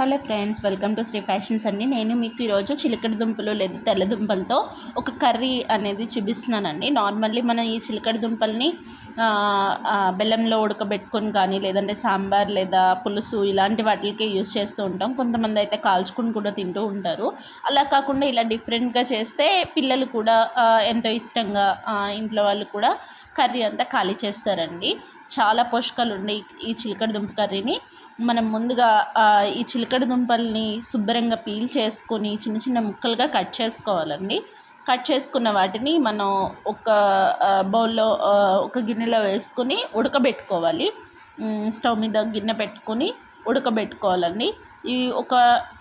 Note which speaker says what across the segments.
Speaker 1: Hello friends welcome to Shri fashions అండి. నేను మీకు ఈరోజు చిలకడ దుంపలు లేదా తెల్లదుంపలతో ఒక కర్రీ అనేది చూపిస్తున్నానండి. నార్మల్లీ మనం ఈ చిలకడ దుంపల్ని బెల్లంలో ఉడకబెట్టుకొని కానీ లేదంటే సాంబార్ లేదా పులుసు ఇలాంటి వాటికి యూస్ చేస్తూ ఉంటాం. కొంతమంది అయితే కాల్చుకుని కూడా తింటూ ఉంటారు. అలా కాకుండా ఇలా డిఫరెంట్గా చేస్తే పిల్లలు కూడా ఎంతో ఇష్టంగా ఇంట్లో వాళ్ళు కూడా కర్రీ అంతా ఖాళీ చేస్తారండి. చాలా పోషకాలు ఉన్నాయి ఈ చిలకడ దుంప కర్రీని. మనం ముందుగా ఈ చిలకడ దుంపల్ని శుభ్రంగా పీల్ చేసుకొని చిన్న చిన్న ముక్కలుగా కట్ చేసుకోవాలండి. కట్ చేసుకున్న వాటిని మనం ఒక బౌల్లో ఒక గిన్నెలో వేసుకొని ఉడకబెట్టుకోవాలి. స్టవ్ మీద గిన్నె పెట్టుకొని ఉడకబెట్టుకోవాలండి. ఈ ఒక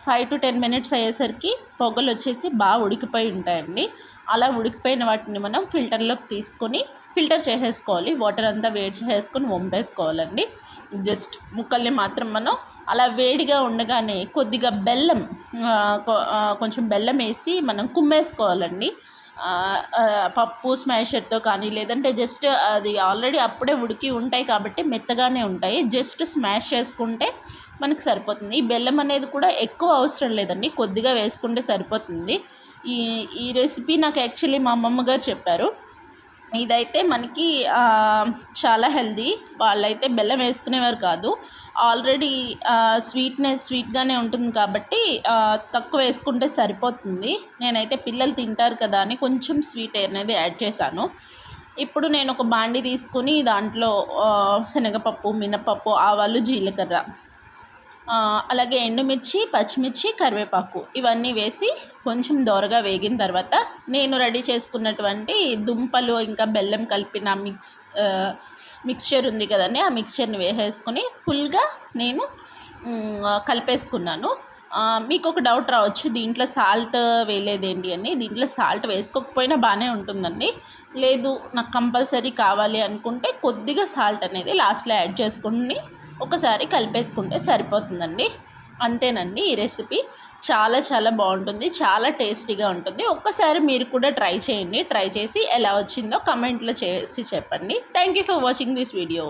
Speaker 1: ఫైవ్ టు టెన్ మినిట్స్ అయ్యేసరికి పొగలు వచ్చేసి బాగా ఉడికిపోయి ఉంటాయండి. అలా ఉడికిపోయిన వాటిని మనం ఫిల్టర్లోకి తీసుకొని ఫిల్టర్ చేసేసుకోవాలి. వాటర్ అంతా వేడి చేసుకొని వంపేసుకోవాలండి. జస్ట్ ముక్కల్ని మాత్రం మనం అలా వేడిగా ఉండగానే కొద్దిగా బెల్లం కొ- కొంచెం బెల్లం వేసి మనం కుమ్మేసుకోవాలండి. పప్పు స్మాషర్తో కానీ లేదంటే జస్ట్ అది ఆల్రెడీ అప్పుడే ఉడికి ఉంటాయి కాబట్టి మెత్తగానే ఉంటాయి. జస్ట్ స్మాష్ చేసుకుంటే మనకు సరిపోతుంది. ఈ బెల్లం అనేది కూడా ఎక్కువ అవసరం లేదండి. కొద్దిగా వేసుకుంటే సరిపోతుంది. ఈ ఈ రెసిపీ నాకు యాక్చువల్లీ మా అమ్మమ్మ గారు చెప్పారు. ఇదైతే మనకి చాలా హెల్దీ. వాళ్ళైతే బెల్లం వేసుకునేవారు కాదు. ఆల్రెడీ స్వీట్నెస్ స్వీట్గానే ఉంటుంది కాబట్టి తక్కువ వేసుకుంటే సరిపోతుంది. నేనైతే పిల్లలు తింటారు కదా అని కొంచెం స్వీట్ అనేది యాడ్ చేశాను. ఇప్పుడు నేను ఒక బాండి తీసుకుని దాంట్లో శనగపప్పు మినపప్పు ఆవాలు జీలకర్ర అలాగే ఎండుమిర్చి పచ్చిమిర్చి కరివేపాకు ఇవన్నీ వేసి కొంచెం దోరగా వేగిన తర్వాత నేను రెడీ చేసుకున్నటువంటి దుంపలు ఇంకా బెల్లం కలిపిన మిక్స్ మిక్స్చర్ ఉంది కదండి ఆ మిక్స్చర్ని వేసేసుకొని ఫుల్గా నేను కలిపేసుకున్నాను. మీకు ఒక డౌట్ రావచ్చు దీంట్లో సాల్ట్ వేయలేదేంటి అని. దీంట్లో సాల్ట్ వేసుకోకపోయినా బాగానే ఉంటుందండి. లేదు నాకు కంపల్సరీ కావాలి అనుకుంటే కొద్దిగా సాల్ట్ అనేది లాస్ట్లో యాడ్ చేసుకుని ఒకసారి కలిపేసుకుంటే సరిపోతుందండి. అంతేనండి ఈ రెసిపీ. చాలా చాలా బాగుంటుంది. చాలా టేస్టీగా ఉంటుంది. ఒక్కసారి మీరు కూడా ట్రై చేయండి. ట్రై చేసి ఎలా వచ్చిందో కమెంట్లో చేసి చెప్పండి. Thank you for watching this video